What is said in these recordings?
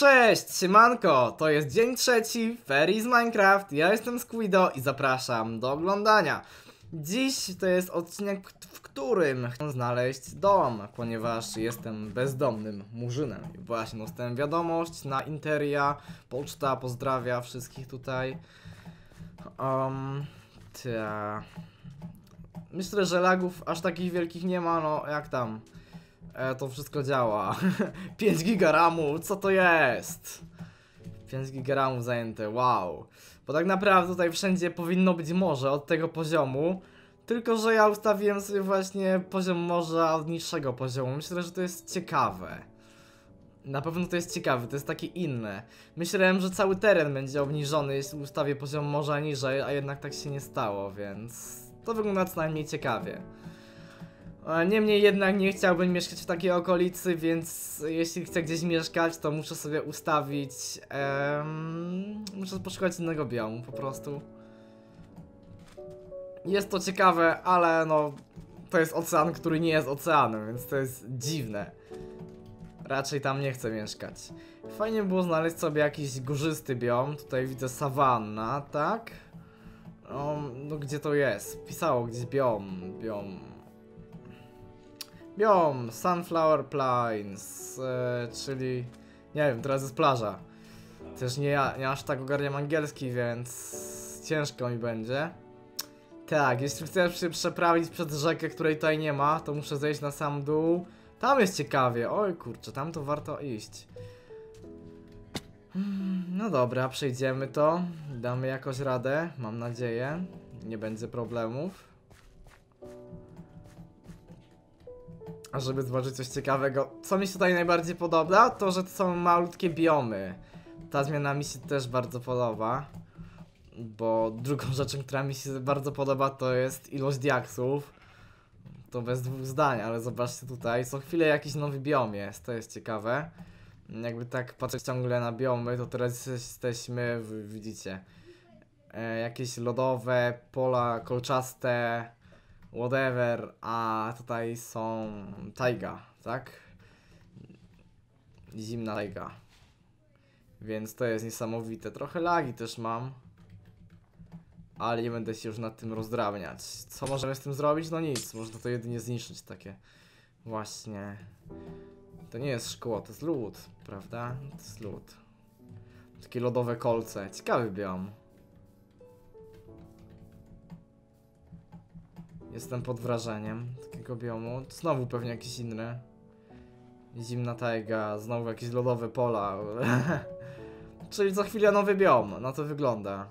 Cześć, siemanko! To jest dzień trzeci, ferii z Minecraft, ja jestem Squido i zapraszam do oglądania. Dziś to jest odcinek, w którym chcę znaleźć dom, ponieważ jestem bezdomnym murzynem. I właśnie dostałem wiadomość na Interia, poczta pozdrawia wszystkich tutaj. Um, ta. Myślę, że lagów aż takich wielkich nie ma, no jak tam? E, to wszystko działa. 5 giga RAMu, co to jest? 5 giga RAMu zajęte, wow. Bo tak naprawdę tutaj wszędzie powinno być morze od tego poziomu. Tylko, że ja ustawiłem sobie właśnie poziom morza od niższego poziomu. Myślę, że to jest ciekawe. Na pewno to jest ciekawe, to jest takie inne. Myślałem, że cały teren będzie obniżony, jeśli ustawię poziom morza niżej, a jednak tak się nie stało, więc to wygląda co najmniej ciekawie. Niemniej jednak nie chciałbym mieszkać w takiej okolicy, więc jeśli chcę gdzieś mieszkać, to muszę sobie ustawić. em, muszę poszukać innego biomu po prostu. Jest to ciekawe, ale no. To jest ocean, który nie jest oceanem, więc to jest dziwne. Raczej tam nie chcę mieszkać. Fajnie było znaleźć sobie jakiś górzysty biom. Tutaj widzę sawanna, tak? Um, no gdzie to jest? Pisało gdzieś biom, biom. Biom, Sunflower Plains, e, czyli nie wiem, teraz jest plaża. Też nie, nie aż tak ogarniam angielski, więc ciężko mi będzie. Tak, jeśli chcę się przeprawić przez rzekę, której tutaj nie ma, to muszę zejść na sam dół. Tam jest ciekawie, oj kurczę, tam to warto iść. Hmm, No dobra, przejdziemy to, damy jakoś radę, mam nadzieję, nie będzie problemów. A żeby zobaczyć coś ciekawego, co mi się tutaj najbardziej podoba, to że to są malutkie biomy. Ta zmiana mi się też bardzo podoba. Bo drugą rzeczą, która mi się bardzo podoba, to jest ilość diaksów. To bez dwóch zdań, ale zobaczcie tutaj, co chwilę jakiś nowy biom jest, to jest ciekawe. Jakby tak patrzeć ciągle na biomy, to teraz jesteśmy, widzicie, e, jakieś lodowe, pola kolczaste, whatever, a tutaj są tajga, tak? Zimna tajga. Więc to jest niesamowite. Trochę lagi też mam. Ale nie będę się już nad tym rozdrabniać. Co możemy z tym zrobić? No nic, można to jedynie zniszczyć takie. Właśnie. To nie jest szkło, to jest lód, prawda? To jest lód. Takie lodowe kolce. Ciekawy biom. Jestem pod wrażeniem takiego biomu. Znowu pewnie jakiś inny. Zimna tajga, znowu jakieś lodowe pola. Czyli co chwilę nowy biom. Na to wygląda.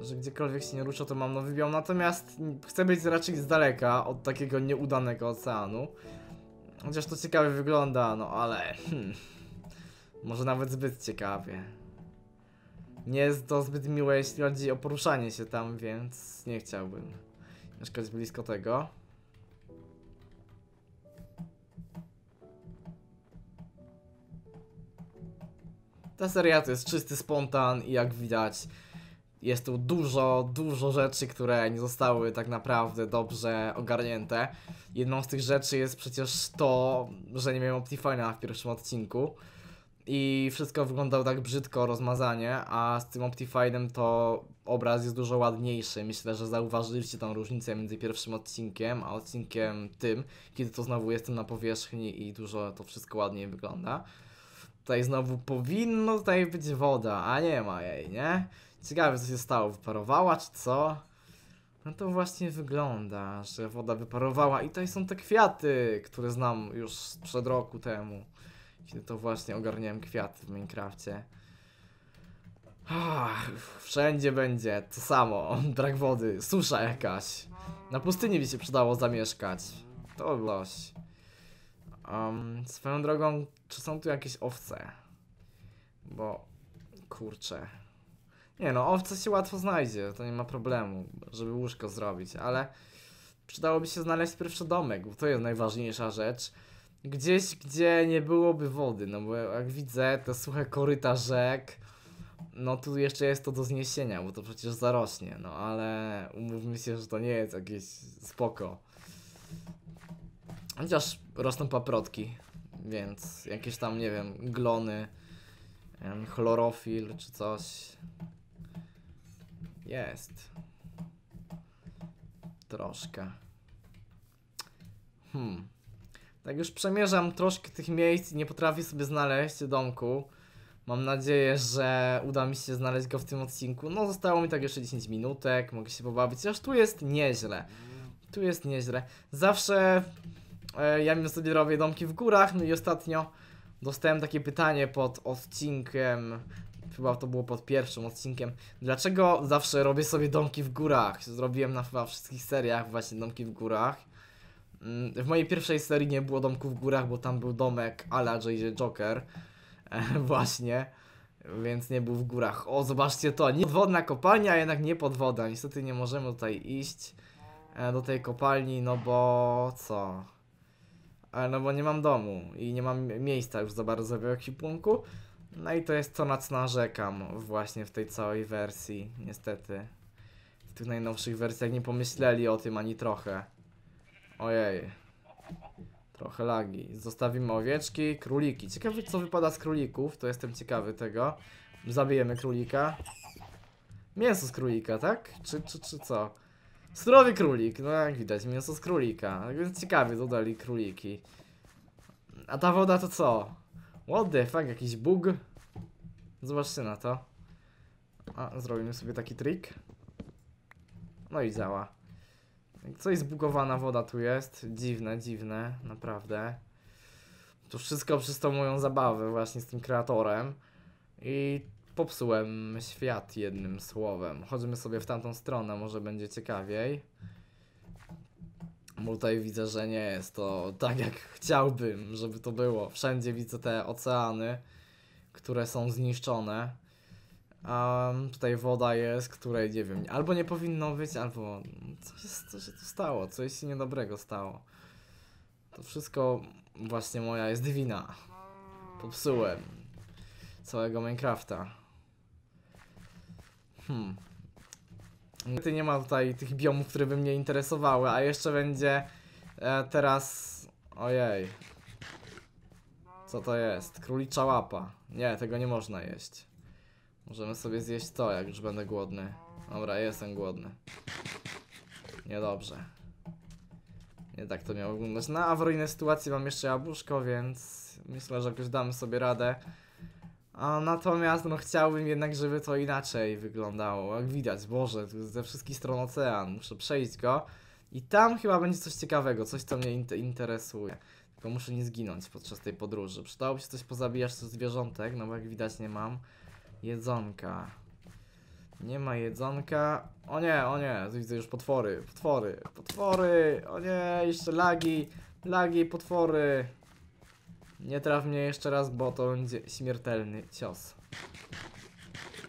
Że gdziekolwiek się nie ruszę, to mam nowy biom. Natomiast chcę być raczej z daleka od takiego nieudanego oceanu. Chociaż to ciekawie wygląda, no ale. Hmm, może nawet zbyt ciekawie. Nie jest to zbyt miłe, jeśli chodzi o poruszanie się tam, więc nie chciałbym mieszkać blisko tego. Ta seria to jest czysty spontan i jak widać jest tu dużo, dużo rzeczy, które nie zostały tak naprawdę dobrze ogarnięte. Jedną z tych rzeczy jest przecież to, że nie miałem Optifine'a w pierwszym odcinku. I wszystko wyglądało tak brzydko, rozmazanie, a z tym Optifine'em to obraz jest dużo ładniejszy. Myślę, że zauważyliście tą różnicę między pierwszym odcinkiem, a odcinkiem tym, kiedy to znowu jestem na powierzchni i dużo to wszystko ładniej wygląda. Tutaj znowu powinno tutaj być woda, a nie ma jej, nie? Ciekawe co się stało, wyparowała czy co? No to właśnie wygląda, że woda wyparowała i tutaj są te kwiaty, które znam już sprzed roku temu. Kiedy to właśnie ogarniałem kwiaty w Minecrafcie. Wszędzie będzie to samo, brak wody, susza jakaś. Na pustyni by się przydało zamieszkać. To loś. Um, swoją drogą, czy są tu jakieś owce? Bo, kurczę. Nie no, owce się łatwo znajdzie, to nie ma problemu, żeby łóżko zrobić, ale przydałoby się znaleźć pierwszy domek, bo to jest najważniejsza rzecz. Gdzieś, gdzie nie byłoby wody, no bo jak widzę te suche koryta rzek, no tu jeszcze jest to do zniesienia, bo to przecież zarośnie, no ale umówmy się, że to nie jest jakieś spoko. Chociaż rosną paprotki, więc jakieś tam, nie wiem, glony, chlorofil czy coś. Jest. Troszkę. Hmm. Tak już przemierzam troszkę tych miejsc i nie potrafię sobie znaleźć domku. Mam nadzieję, że uda mi się znaleźć go w tym odcinku. No, zostało mi tak jeszcze 10 minutek, mogę się pobawić, chociaż tu jest nieźle. Tu jest nieźle. Zawsze e, ja mi sobie robię domki w górach, no i ostatnio dostałem takie pytanie pod odcinkiem, chyba to było pod pierwszym odcinkiem, dlaczego zawsze robię sobie domki w górach? Zrobiłem na chyba wszystkich seriach właśnie domki w górach. Mm, W mojej pierwszej serii nie było domku w górach, bo tam był domek ala J.J. Joker. E, właśnie. Więc nie był w górach. O, zobaczcie to. Nie podwodna kopalnia, a jednak nie podwoda. Niestety nie możemy tutaj iść e, do tej kopalni, no bo co? E, no bo nie mam domu i nie mam miejsca już za bardzo w ekwipunku. No i to jest to, na co narzekam właśnie w tej całej wersji, niestety. W tych najnowszych wersjach nie pomyśleli o tym ani trochę. Ojej. Trochę lagi. Zostawimy owieczki, króliki. Ciekawe co wypada z królików, to jestem ciekawy tego. Zabijemy królika. Mięso z królika, tak? Czy, czy, czy co? Surowy królik, no jak widać, mięso z królika. Więc ciekawie dodali króliki. A ta woda to co? What the fuck, jakiś bug? Zobaczcie na to. A, zrobimy sobie taki trik. No i działa. Coś zbugowana woda tu jest. Dziwne, dziwne, naprawdę. To wszystko przez tą moją zabawę właśnie z tym kreatorem. I popsułem świat jednym słowem. Chodzimy sobie w tamtą stronę, może będzie ciekawiej. Bo tutaj widzę, że nie jest to tak jak chciałbym, żeby to było. Wszędzie widzę te oceany, które są zniszczone. A tutaj woda jest, której nie wiem, albo nie powinno być, albo coś, jest, co się tu stało, coś się niedobrego stało. To wszystko właśnie moja jest wina. Popsułem całego Minecrafta. Hmm. Niestety nie ma tutaj tych biomów, które by mnie interesowały, a jeszcze będzie e, teraz... Ojej. Co to jest? Królicza łapa. Nie, tego nie można jeść. Możemy sobie zjeść to, jak już będę głodny. Dobra, jestem głodny. Niedobrze. Nie tak to miało wyglądać. Na awaryjnej sytuacji mam jeszcze jabłuszko, więc myślę, że jakoś damy sobie radę. A natomiast no chciałbym jednak, żeby to inaczej wyglądało. Jak widać, Boże, tu ze wszystkich stron ocean. Muszę przejść go. I tam chyba będzie coś ciekawego, coś co mnie int- interesuje. Tylko muszę nie zginąć podczas tej podróży. Przydałoby się coś pozabijać z zwierzątek, no bo jak widać nie mam. Jedzonka. Nie ma jedzonka. O nie, o nie, widzę już potwory, potwory, potwory. O nie, jeszcze lagi, lagi, potwory. Nie traf mnie jeszcze raz, bo to będzie śmiertelny cios.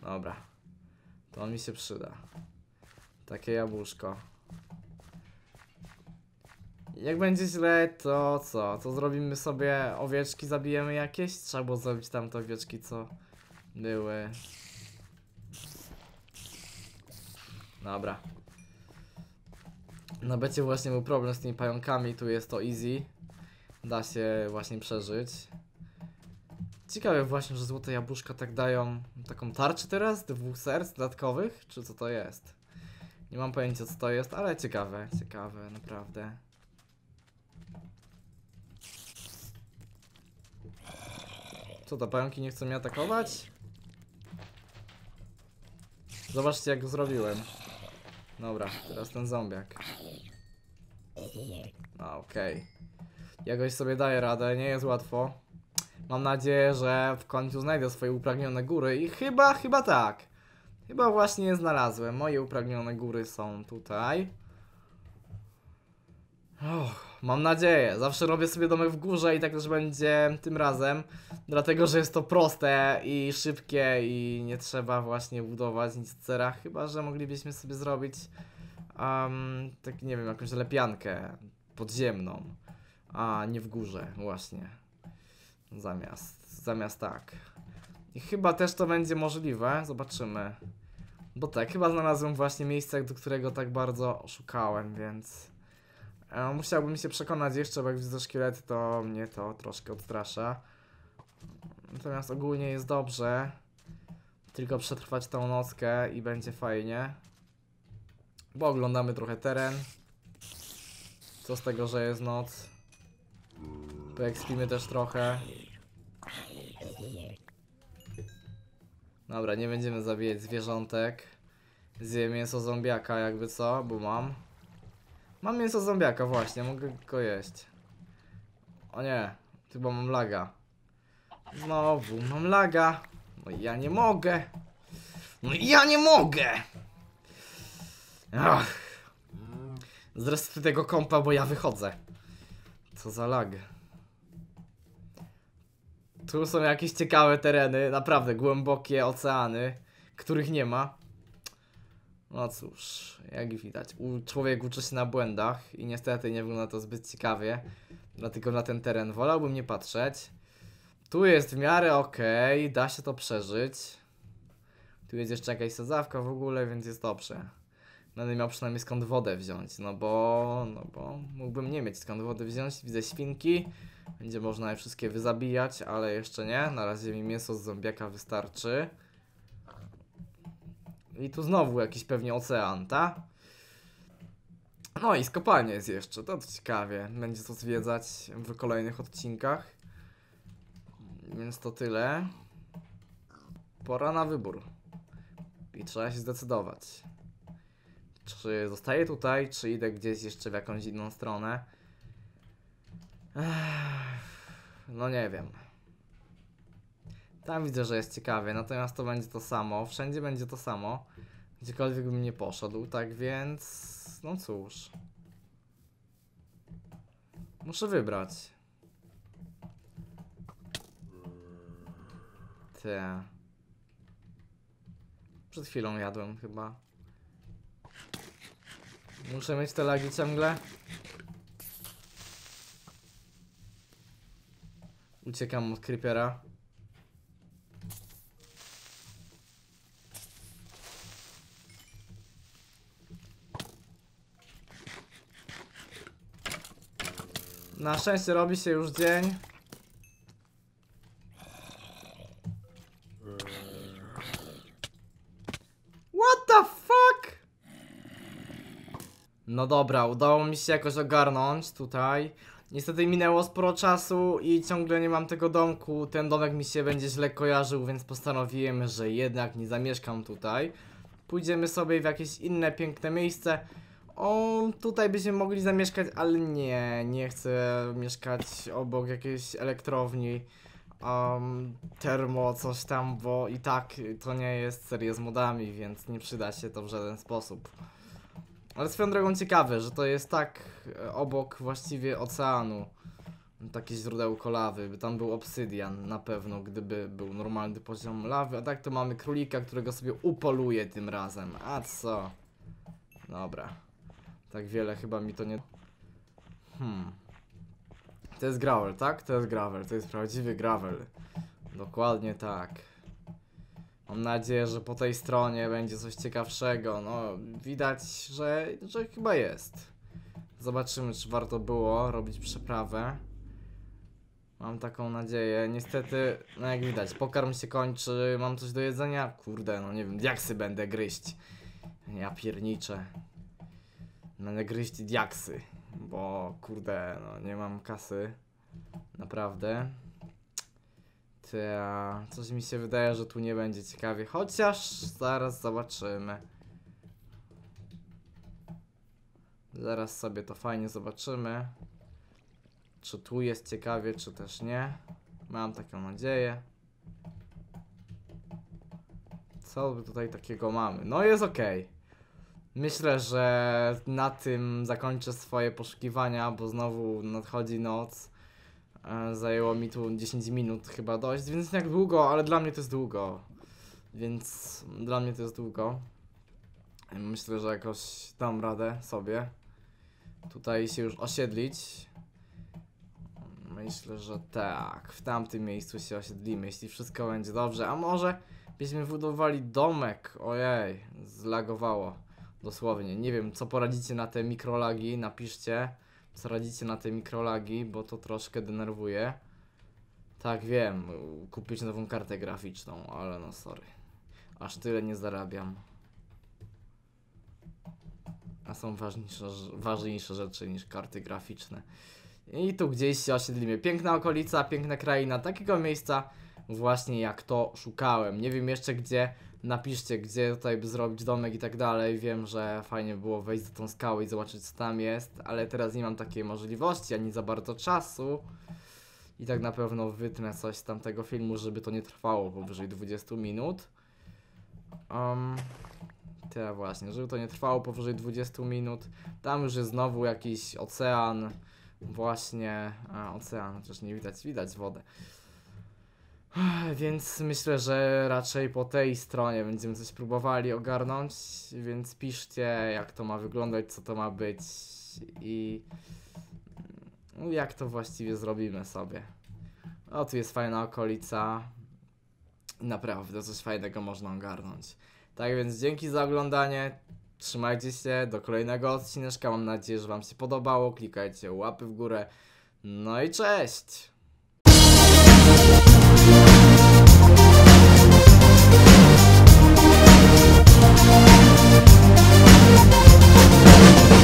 Dobra. To mi się przyda. Takie jabłuszko. Jak będzie źle, to co? To zrobimy sobie owieczki, zabijemy jakieś? Trzeba było zrobić tam te owieczki, co były. Dobra. Na becie właśnie był problem z tymi pająkami, tu jest to easy. Da się właśnie przeżyć. Ciekawe właśnie, że złote jabłuszka tak dają taką tarczę teraz, dwóch serc dodatkowych, czy co to jest? Nie mam pojęcia co to jest, ale ciekawe, ciekawe, naprawdę. Co to, pająki nie chcą mnie atakować? Zobaczcie jak zrobiłem. Dobra, teraz ten zombiak. No okej. Jakoś sobie daję radę, nie jest łatwo. Mam nadzieję, że w końcu znajdę swoje upragnione góry i chyba, chyba tak. Chyba właśnie je znalazłem. Moje upragnione góry są tutaj. Och, mam nadzieję. Zawsze robię sobie domek w górze i tak też będzie tym razem. Dlatego, że jest to proste i szybkie i nie trzeba właśnie budować nic w cerach. Chyba, że moglibyśmy sobie zrobić um, tak nie wiem, jakąś lepiankę podziemną. A nie w górze, właśnie. Zamiast, zamiast tak. I chyba też to będzie możliwe. Zobaczymy. Bo tak, chyba znalazłem właśnie miejsce, do którego tak bardzo szukałem, więc Musiałbym się przekonać jeszcze, bo jak widzę szkielety, to mnie to troszkę odstrasza. Natomiast ogólnie jest dobrze. Tylko przetrwać tą nockę i będzie fajnie. Bo oglądamy trochę teren. Co z tego, że jest noc? Poekspimy też trochę. Dobra, nie będziemy zabijać zwierzątek. Zjem mięso zombiaka, jakby co, bo mam. Mam mięso zombiaka, właśnie, mogę go jeść. O nie, chyba mam laga. Znowu, mam laga. No ja nie mogę. No ja nie mogę! Ach. Zrestuj tego kompa, bo ja wychodzę. Co za lag. Tu są jakieś ciekawe tereny, naprawdę głębokie oceany, których nie ma. No cóż, jak widać, człowiek uczy się na błędach i niestety nie wygląda to zbyt ciekawie. Dlatego na ten teren wolałbym nie patrzeć. Tu jest w miarę okej, da się to przeżyć. Tu jest jeszcze jakaś sadzawka w ogóle, więc jest dobrze. Będę miał przynajmniej skąd wodę wziąć, no bo, no bo mógłbym nie mieć skąd wody wziąć. Widzę świnki, będzie można je wszystkie wyzabijać, ale jeszcze nie. Na razie mi mięso z zombiaka wystarczy. I tu znowu jakiś pewnie ocean, ta? No i skopalnia jest jeszcze, to ciekawie. Będzie to zwiedzać w kolejnych odcinkach. Więc to tyle. Pora na wybór. I trzeba się zdecydować. Czy zostaję tutaj, czy idę gdzieś jeszcze w jakąś inną stronę? No nie wiem. Tam widzę, że jest ciekawie, natomiast to będzie to samo. Wszędzie będzie to samo. Gdziekolwiek bym nie poszedł, tak więc. No cóż. Muszę wybrać. Te. Przed chwilą jadłem chyba. Muszę mieć te lagi ciągle. Uciekam od creepera. Na szczęście robi się już dzień. What the fuck? No dobra, udało mi się jakoś ogarnąć tutaj. Niestety minęło sporo czasu i ciągle nie mam tego domku. Ten domek mi się będzie źle kojarzył, więc postanowiłem, że jednak nie zamieszkam tutaj. Pójdziemy sobie w jakieś inne piękne miejsce. O, tutaj byśmy mogli zamieszkać, ale nie, nie chcę mieszkać obok jakiejś elektrowni. Um, termo, coś tam, bo i tak to nie jest seria z modami, więc nie przyda się to w żaden sposób. Ale swoją drogą ciekawe, że to jest tak e, obok właściwie oceanu. Takie źródełko lawy, by tam był obsydian na pewno, gdyby był normalny poziom lawy, a tak to mamy królika, którego sobie upoluje tym razem. A co? Dobra. Tak wiele chyba mi to nie... Hmm. To jest gravel, tak? To jest gravel, to jest prawdziwy gravel. Dokładnie tak. Mam nadzieję, że po tej stronie będzie coś ciekawszego. No, widać, że, że chyba jest. Zobaczymy, czy warto było robić przeprawę. Mam taką nadzieję. Niestety, no jak widać, pokarm się kończy. Mam coś do jedzenia? Kurde, no nie wiem, diaksy będę gryźć. Ja pierniczę. Gryźć diaksy. Bo, kurde, no nie mam kasy. Naprawdę. Ta, coś mi się wydaje, że tu nie będzie ciekawie, chociaż zaraz zobaczymy. Zaraz sobie to fajnie zobaczymy. Czy tu jest ciekawie, czy też nie. Mam taką nadzieję. Co by tutaj takiego mamy? No jest ok. Myślę, że na tym zakończę swoje poszukiwania, bo znowu nadchodzi noc. E, Zajęło mi tu 10 minut chyba dość, więc jak długo, ale dla mnie to jest długo. Więc dla mnie to jest długo. Myślę, że jakoś dam radę sobie tutaj się już osiedlić. Myślę, że tak. W tamtym miejscu się osiedlimy, jeśli wszystko będzie dobrze. A może byśmy budowali domek? Ojej, zlagowało. Dosłownie. Nie wiem, co poradzicie na te mikrolagi. Napiszcie. co radzicie na te mikrolagi, bo to troszkę denerwuje. Tak, wiem, kupić nową kartę graficzną, ale no sorry. Aż tyle nie zarabiam. A są ważniejsze, ważniejsze rzeczy niż karty graficzne. I tu gdzieś się osiedlimy. Piękna okolica, piękna kraina, takiego miejsca właśnie jak to szukałem. Nie wiem jeszcze gdzie, napiszcie gdzie tutaj by zrobić domek i tak dalej. Wiem, że fajnie było wejść za tą skałę i zobaczyć co tam jest, ale teraz nie mam takiej możliwości, ani za bardzo czasu. I tak na pewno wytnę coś z tamtego filmu, żeby to nie trwało powyżej 20 minut. Um, właśnie, żeby to nie trwało powyżej 20 minut. Tam już jest znowu jakiś ocean. Właśnie, a, ocean, chociaż nie widać, widać wodę. Więc myślę, że raczej po tej stronie będziemy coś próbowali ogarnąć, więc piszcie jak to ma wyglądać, co to ma być i no, jak to właściwie zrobimy sobie. O, tu jest fajna okolica. Naprawdę coś fajnego można ogarnąć. Tak więc dzięki za oglądanie. Trzymajcie się do kolejnego odcineczka. Mam nadzieję, że Wam się podobało. Klikajcie łapy w górę. No i cześć!